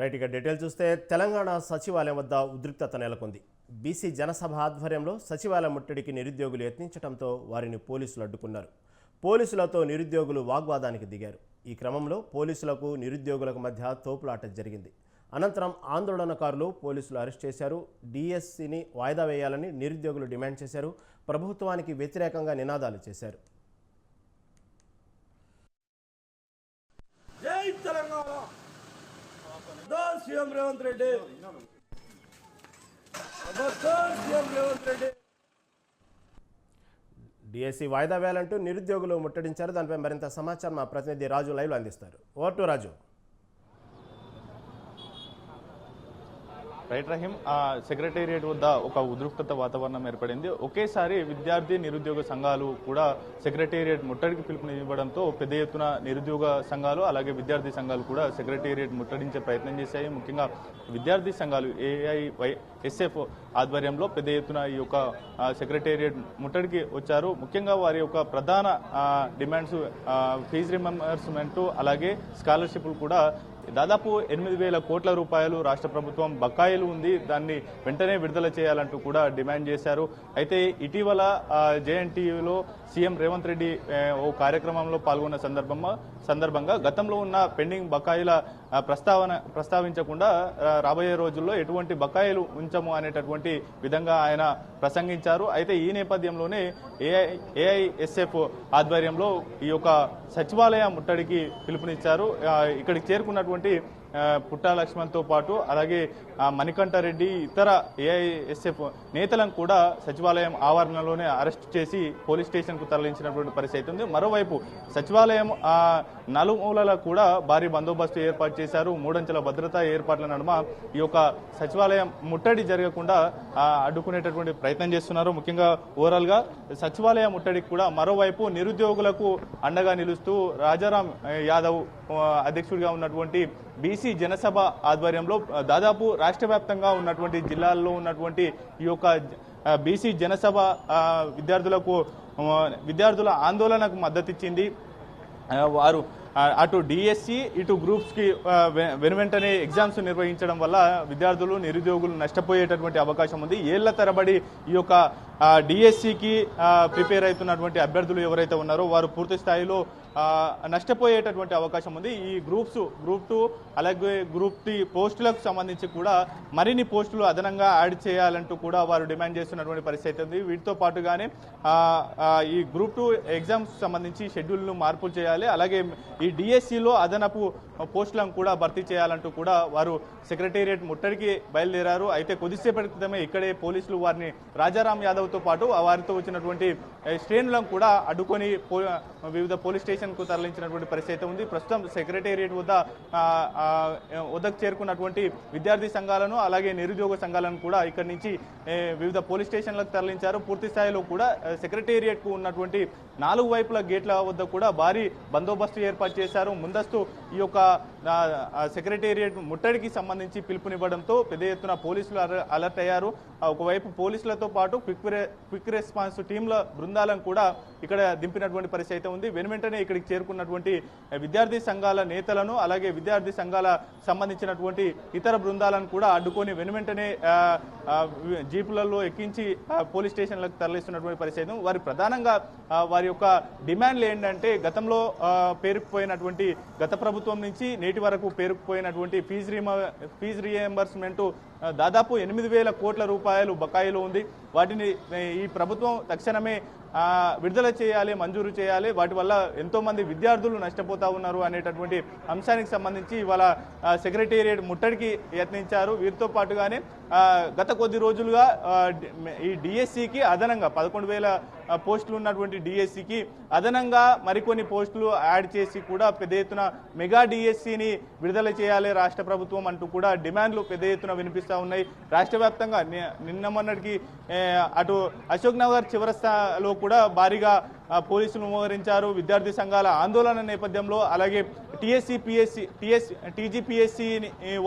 Right ఇక detail చూస్తే తెలంగాణ సచివాలయం వద్ద ఉద్రిక్తత నెలకొంది. బీసీ జనసభ ఆధ్వర్యంలో సచివాలయం ముట్టడికి నిరుద్యోగులు యత్నించడంతో వారిని పోలీసులు అడ్డుకున్నారు. పోలీసులతో నిరుద్యోగులు వాగ్వాదానికి దిగారు. ఈ క్రమంలో పోలీసులకు నిరుద్యోగులకు మధ్య తోపులాట జరిగింది. అనంతరం ఆందోళనకారులు పోలీసులు అరెస్ట్ చేశారు. డిఎస్సిని వాయిదా వేయాలని నిరుద్యోగులు డిమాండ్ చేశారు. ప్రభుత్వానికి వ్యతిరేకంగా నినాదాలు చేశారు. CM Revanth Reddy. CM Revanth Reddy. DSC వాయిదా వేయాలంటూ నిరుద్యోగులు ముట్టడించారు. దానిపై మరింత సమాచారం మా ప్రతినిధి రాజు లైవ్లో అందిస్తారు. Over to Raju. Right Rahim ఆ సెక్రటేరియట్ వద్ద ఒక ఉద్రిక్తత వాతావరణం ఏర్పడింది. ఒకేసారి విద్యార్థి నిరుద్యోగ సంఘాలు కూడా సెక్రటేరియట్ ముట్టడికి పిలుపునివ్వడంతో పెద్ద ఎత్తున నిరుద్యోగ సంఘాలు అలాగే విద్యార్థి సంఘాలు కూడా సెక్రటేరియట్ ముట్టడించే ప్రయత్నం చేశాయి. ముఖ్యంగా విద్యార్థి సంఘాలు ఏఐవై ఎస్ఎఫ్ ఆధ్వర్యంలో పెద్ద ఎత్తున ఈ యొక్క సెక్రటేరియట్ ముట్టడికి వచ్చారు. ముఖ్యంగా వారి యొక్క ప్రధాన డిమాండ్స్ ఫీజు రిమెంబర్స్మెంట్ అలాగే స్కాలర్షిప్లు కూడా దాదాపు ఎనిమిది వేల కోట్ల రూపాయలు రాష్ట్ర ప్రభుత్వం బకాయిలు ఉంది. దాన్ని వెంటనే విడుదల చేయాలంటూ కూడా డిమాండ్ చేశారు. అయితే ఇటీవల జేఎన్టీయూలో సీఎం రేవంత్ రెడ్డి ఓ కార్యక్రమంలో పాల్గొన్న సందర్భంగా సందర్భంగా గతంలో ఉన్న పెండింగ్ బకాయిల ప్రస్తావన ప్రస్తావించకుండా రాబోయే రోజుల్లో ఎటువంటి బకాయిలు ఉంచము అనేటటువంటి విధంగా ఆయన ప్రసంగించారు. అయితే ఈ నేపథ్యంలోనే ఏఐ ఏఐఎస్ఎఫ్ ఆధ్వర్యంలో ఈ యొక్క సచివాలయ ముట్టడికి పిలుపునిచ్చారు. ఇక్కడికి చేరుకున్నటువంటి పుట్టా లక్ష్మణ్తో పాటు అలాగే మణికంఠారెడ్డి ఇతర ఏఐఎస్ఎఫ్ నేతలను కూడా సచివాలయం ఆవరణలోనే అరెస్ట్ చేసి పోలీస్ స్టేషన్కు తరలించినటువంటి పరిస్థితి ఉంది. మరోవైపు సచివాలయం నలుమూలల కూడా భారీ బందోబస్తు ఏర్పాటు చేశారు. మూడంచెల భద్రతా ఏర్పాట్ల నడుమ ఈ యొక్క సచివాలయం ముట్టడి జరగకుండా అడ్డుకునేటటువంటి ప్రయత్నం చేస్తున్నారు. ముఖ్యంగా ఓవరాల్గా సచివాలయ ముట్టడికి కూడా మరోవైపు నిరుద్యోగులకు అండగా నిలుస్తూ రాజారాం యాదవ్ అధ్యక్షుడిగా ఉన్నటువంటి బీసీ జనసభ ఆధ్వర్యంలో దాదాపు రాష్ట్ర వ్యాప్తంగా ఉన్నటువంటి జిల్లాల్లో ఉన్నటువంటి ఈ యొక్క బీసీ జనసభ విద్యార్థులకు విద్యార్థుల ఆందోళనకు మద్దతు ఇచ్చింది వారు అటు డిఎస్సి ఇటు గ్రూప్స్కి వెంటనే వెనువెంటనే ఎగ్జామ్స్ నిర్వహించడం వల్ల విద్యార్థులు నిరుద్యోగులు నష్టపోయేటటువంటి అవకాశం ఉంది. ఏళ్ళ తరబడి ఈ యొక్క డిఎస్సికి ప్రిపేర్ అవుతున్నటువంటి అభ్యర్థులు ఎవరైతే ఉన్నారో వారు పూర్తి స్థాయిలో నష్టపోయేటటువంటి అవకాశం ఉంది. ఈ గ్రూప్స్ గ్రూప్ టూ అలాగే గ్రూప్ త్రీ పోస్టులకు సంబంధించి కూడా మరిన్ని పోస్టులు అదనంగా యాడ్ చేయాలంటూ కూడా వారు డిమాండ్ చేస్తున్నటువంటి పరిస్థితి ఉంది. వీటితో పాటుగానే ఈ గ్రూప్ టూ ఎగ్జామ్స్ సంబంధించి షెడ్యూల్ను మార్పులు చేయాలి. అలాగే ఈ డిఎస్సిలో అదనపు పోస్టులను కూడా భర్తీ చేయాలంటూ కూడా వారు సెక్రటేరియట్ ముట్టడికి బయలుదేరారు. అయితే కొద్దిసేపటి క్రితమే ఇక్కడే పోలీసులు వారిని రాజారాం యాదవ్తో పాటు వారితో వచ్చినటువంటి శ్రేణులను కూడా అడ్డుకొని పో- వివిధ పోలీస్ స్టేషన్ కు తరలించినటువంటి పరిస్థితి ఉంది. ప్రస్తుతం సెక్రటేరియట్ వద్ద వద్దకు చేరుకున్నటువంటి విద్యార్థి సంఘాలను అలాగే నిరుద్యోగ సంఘాలను కూడా ఇక్కడి నుంచి వివిధ పోలీస్ స్టేషన్లకు తరలించారు. పూర్తి స్థాయిలో కూడా సెక్రటేరియట్కు ఉన్నటువంటి నాలుగు వైపుల గేట్ల వద్ద కూడా భారీ బందోబస్తు ఏర్పాటు చేశారు. ముందస్తు ఈ యొక్క సెక్రటేరియట్ ముట్టడికి సంబంధించి పిలుపునివ్వడంతో పెద్ద ఎత్తున పోలీసులు అలర్ట్ అయ్యారు. ఒకవైపు పోలీసులతో పాటు క్విక్ క్విక్ రెస్పాన్స్ టీంల బృందాలను కూడా ఇక్కడ దింపినటువంటి పరిస్థితి అయితే ఉంది. వెనువెంటనే ఇక్కడికి చేరుకున్నటువంటి విద్యార్థి సంఘాల నేతలను అలాగే విద్యార్థి సంఘాల సంబంధించినటువంటి ఇతర బృందాలను కూడా అడ్డుకొని వెనువెంటనే జీపులలో ఎక్కించి పోలీస్ స్టేషన్లకు తరలిస్తున్నటువంటి పరిస్థితి వారి ప్రధానంగా వారి యొక్క డిమాండ్లు ఏంటంటే గతంలో పేరుకుపోయినటువంటి గత ప్రభుత్వం నుంచి నేటి వరకు పేరుకుపోయినటువంటి ఫీజు రీమ ఫీజు రీఎంబర్స్మెంట్ దాదాపు ఎనిమిది వేల కోట్ల రూపాయలు బకాయిలు ఉంది. వాటిని ఈ ప్రభుత్వం తక్షణమే విడుదల చేయాలి మంజూరు చేయాలి. వాటి వల్ల ఎంతోమంది విద్యార్థులు నష్టపోతా ఉన్నారు అనేటటువంటి అంశానికి సంబంధించి ఇవాళ సెక్రటేరియట్ ముట్టడికి యత్నించారు. వీరితో పాటుగానే గత కొద్ది రోజులుగా ఈ డిఎస్సికి అదనంగా పదకొండు వేల పోస్టులు ఉన్నటువంటి డిఎస్సికి అదనంగా మరికొన్ని పోస్టులు యాడ్ చేసి కూడా పెద్ద ఎత్తున మెగా డిఎస్సిని విడుదల చేయాలి రాష్ట్ర ప్రభుత్వం అంటూ కూడా డిమాండ్లు పెద్ద ఎత్తున వినిపిస్తూ ఉన్నాయి. రాష్ట్ర వ్యాప్తంగా ని- నిన్న మొన్నటికి అటు అశోక్ నగర్ చివరస్తాలో కూడా భారీగా పోలీసులు మోహరించారు. విద్యార్థి సంఘాల ఆందోళన నేపథ్యంలో అలాగే టీఎస్సీ పిఎస్సి టీఎస్ టీజీపీఎస్సి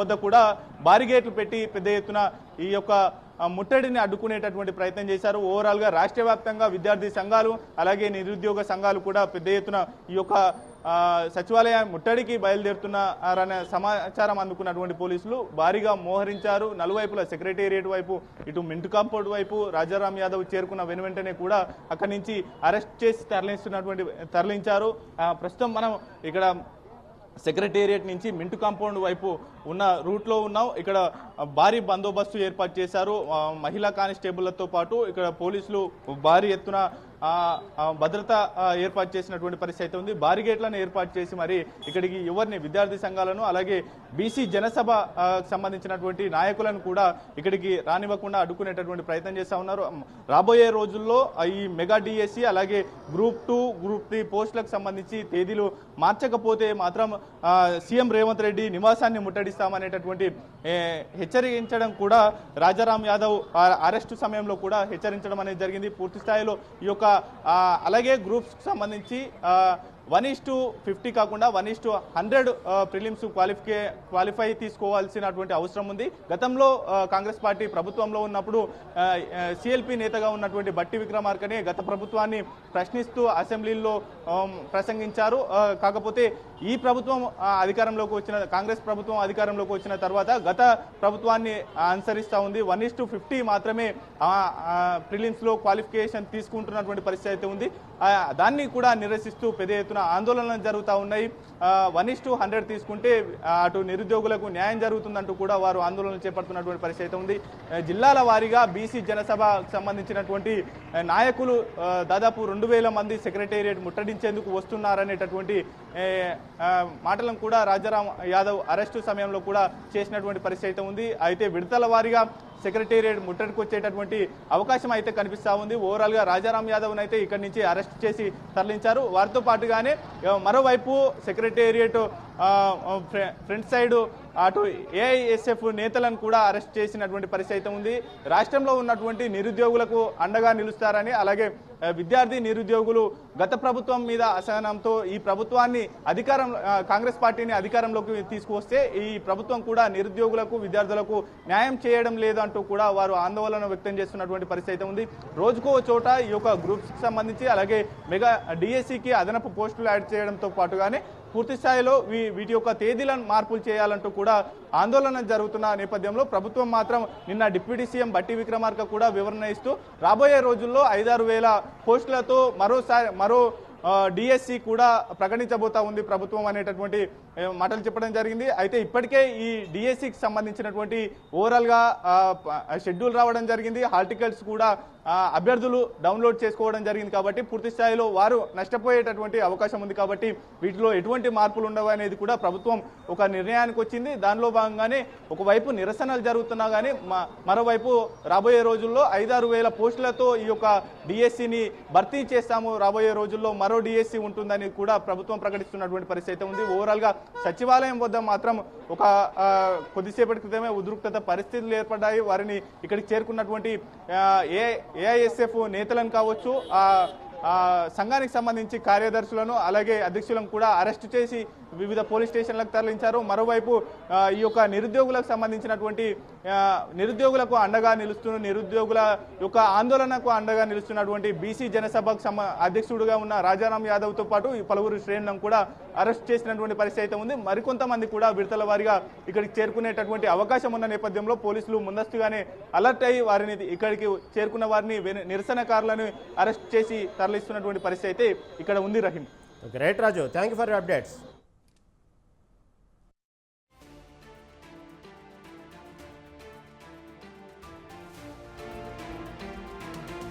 వద్ద కూడా బారిగేట్లు పెట్టి పెద్ద ఎత్తున ఈ యొక్క ముట్టడిని అడ్డుకునేటటువంటి ప్రయత్నం చేశారు. ఓవరాల్గా రాష్ట్ర వ్యాప్తంగా విద్యార్థి సంఘాలు అలాగే నిరుద్యోగ సంఘాలు కూడా పెద్ద ఎత్తున ఈ యొక్క సచివాలయ ముట్టడికి బయలుదేరుతున్నారనే సమాచారం అందుకున్నటువంటి పోలీసులు భారీగా మోహరించారు. నలువైపుల సెక్రటేరియట్ వైపు ఇటు మింట్ కాంపౌండ్ వైపు రాజారాం యాదవ్ చేరుకున్న వెను వెంటనే కూడా అక్కడి నుంచి అరెస్ట్ చేసి తరలిస్తున్నటువంటి తరలించారు. ప్రస్తుతం మనం ఇక్కడ సెక్రటేరియట్ నుంచి మింటు కాంపౌండ్ వైపు ఉన్న రూట్లో ఉన్నాం. ఇక్కడ భారీ బందోబస్తు ఏర్పాటు చేశారు. మహిళా కానిస్టేబుళ్ళతో పాటు ఇక్కడ పోలీసులు భారీ ఎత్తున భద్రత ఏర్పాటు చేసినటువంటి పరిస్థితి అయితే ఉంది. భారీ గేట్లను ఏర్పాటు చేసి మరి ఇక్కడికి ఎవరిని విద్యార్థి సంఘాలను అలాగే బీసీ జనసభ సంబంధించినటువంటి నాయకులను కూడా ఇక్కడికి రానివ్వకుండా అడ్డుకునేటటువంటి ప్రయత్నం చేస్తా ఉన్నారు. రాబోయే రోజుల్లో ఈ మెగా డిఎస్సి అలాగే గ్రూప్ టూ గ్రూప్ త్రీ పోస్టులకు సంబంధించి తేదీలు మార్చకపోతే మాత్రం సీఎం రేవంత్ రెడ్డి నివాసాన్ని ముట్టడి ఏ, హెచ్చరించడం కూడా రాజారాం యాదవ్ అరెస్టు సమయంలో కూడా హెచ్చరించడం అనేది జరిగింది. పూర్తి స్థాయిలో ఈ యొక్క అలాగే గ్రూప్స్కి సంబంధించి వన్ ఈస్ టు ఫిఫ్టీ కాకుండా one is to hundred prelims క్వాలిఫికే qualify తీసుకోవాల్సినటువంటి అవసరం ఉంది. గతంలో కాంగ్రెస్ పార్టీ ప్రభుత్వంలో ఉన్నప్పుడు సిఎల్పి నేతగా ఉన్నటువంటి బట్టి విక్రమార్కనే గత ప్రభుత్వాన్ని ప్రశ్నిస్తూ అసెంబ్లీలో ప్రసంగించారు. కాకపోతే ఈ ప్రభుత్వం అధికారంలోకి వచ్చిన కాంగ్రెస్ ప్రభుత్వం అధికారంలోకి వచ్చిన తర్వాత గత ప్రభుత్వాన్ని అనుసరిస్తూ ఉంది. వన్ ఇస్ టు ఫిఫ్టీ మాత్రమే ప్రిలిమ్స్లో క్వాలిఫికేషన్ తీసుకుంటున్నటువంటి పరిస్థితి అయితే ఉంది. దాన్ని కూడా నిరసిస్తూ పెద్ద ఎత్తున ఆందోళనలు జరుగుతూ ఉన్నాయి. వన్ ఇస్ టు హండ్రెడ్ తీసుకుంటే అటు నిరుద్యోగులకు న్యాయం జరుగుతుందంటూ కూడా వారు ఆందోళనలు చేపడుతున్నటువంటి పరిస్థితి అయితే ఉంది. జిల్లాల వారీగా బీసీ జనసభకు సంబంధించినటువంటి నాయకులు దాదాపు రెండు వేల మంది సెక్రటేరియట్ ముట్టడించేందుకు వస్తున్నారనేటటువంటి మాటలను కూడా రాజారాం యాదవ్ అరెస్టు సమయంలో కూడా చేసినటువంటి పరిస్థితి అయితే ఉంది. అయితే విడతల వారీగా సెక్రటేరియట్ ముట్టడికి వచ్చేటటువంటి అవకాశం అయితే కనిపిస్తూ ఉంది. ఓవరాల్గా రాజారాం యాదవ్ అయితే ఇక్కడి నుంచి అరెస్ట్ చేసి తరలించారు. వారితో పాటుగానే మరోవైపు సెక్రటేరియట్ ఫ్రంట్ సైడ్ అటు ఏఐఎస్ఎఫ్ నేతలను కూడా అరెస్ట్ చేసినటువంటి పరిస్థితి అయితే ఉంది. రాష్ట్రంలో ఉన్నటువంటి నిరుద్యోగులకు అండగా నిలుస్తారని అలాగే విద్యార్థి నిరుద్యోగులు గత ప్రభుత్వం మీద అసహనంతో ఈ ప్రభుత్వాన్ని అధికారం కాంగ్రెస్ పార్టీని అధికారంలోకి తీసుకువస్తే ఈ ప్రభుత్వం కూడా నిరుద్యోగులకు విద్యార్థులకు న్యాయం చేయడం అంటూ కూడా వారు ఆందోళన వ్యక్తం చేస్తున్నటువంటి పరిస్థితి అయితే ఉంది. రోజుకో చోట ఈ యొక్క గ్రూప్స్కి సంబంధించి అలాగే మెగా డిఎస్సికి అదనపు పోస్టులు యాడ్ చేయడంతో పాటుగానే పూర్తి స్థాయిలో వీ- వీటి యొక్క తేదీలను మార్పులు చేయాలంటూ కూడా ఆందోళన జరుగుతున్న నేపథ్యంలో ప్రభుత్వం మాత్రం నిన్న డిప్యూటీ సీఎం బట్టి విక్రమార్క కూడా వివరణ ఇస్తూ రాబోయే రోజుల్లో ఐదారు వేల పోస్టులతో మరోసారి మరో డిఎస్సి కూడా ప్రకటించబోతా ఉంది ప్రభుత్వం అనేటటువంటి మాటలు చెప్పడం జరిగింది. అయితే ఇప్పటికే ఈ డిఎస్సికి సంబంధించినటువంటి ఓవరాల్గా షెడ్యూల్ రావడం జరిగింది. హాల్ టికెట్స్ కూడా అభ్యర్థులు డౌన్లోడ్ చేసుకోవడం జరిగింది కాబట్టి పూర్తి స్థాయిలో వారు నష్టపోయేటటువంటి అవకాశం ఉంది కాబట్టి వీటిలో ఎటువంటి మార్పులు ఉండవు అనేది కూడా ప్రభుత్వం ఒక నిర్ణయానికి వచ్చింది. దానిలో భాగంగానే ఒకవైపు నిరసనలు జరుగుతున్నా కానీ మ- మరోవైపు రాబోయే రోజుల్లో ఐదారు వేల పోస్టులతో ఈ యొక్క డిఎస్సిని భర్తీ చేస్తాము. రాబోయే రోజుల్లో మరో డిఎస్సి ఉంటుందని కూడా ప్రభుత్వం ప్రకటిస్తున్నటువంటి పరిస్థితి అయితే ఉంది. ఓవరాల్గా సచివాలయం వద్ద మాత్రం ఒక కొద్దిసేపటి క్రితమే ఉద్రిక్తత పరిస్థితులు ఏర్పడ్డాయి. వారిని ఇక్కడికి చేరుకున్నటువంటి ఏ ఏఐఎస్ఎఫ్ నేతలను కావచ్చు ఆ, సంఘానికి సంబంధించి కార్యదర్శులను అలాగే అధ్యక్షులను కూడా అరెస్ట్ చేసి వివిధ పోలీస్ స్టేషన్లకు తరలించారు. మరోవైపు ఈ యొక్క నిరుద్యోగులకు సంబంధించినటువంటి నిరుద్యోగులకు అండగా నిలుస్తున్న నిరుద్యోగుల యొక్క ఆందోళనకు అండగా నిలుస్తున్నటువంటి బీసీ జనసభకు సమ అధ్యక్షుడుగా ఉన్న రాజారాం యాదవ్తో పాటు ఈ పలువురు శ్రేణులను కూడా అరెస్ట్ చేసినటువంటి పరిస్థితి అయితే ఉంది. మరికొంతమంది కూడా విడతల వారిగా ఇక్కడికి చేరుకునేటటువంటి అవకాశం ఉన్న నేపథ్యంలో పోలీసులు ముందస్తుగానే అలర్ట్ అయ్యి వారిని ఇక్కడికి చేరుకున్న వారిని నిరసనకారులను అరెస్ట్ చేసి తరలిస్తున్నటువంటి పరిస్థితి అయితే ఇక్కడ ఉంది Rahim. Great Raju thank you for updates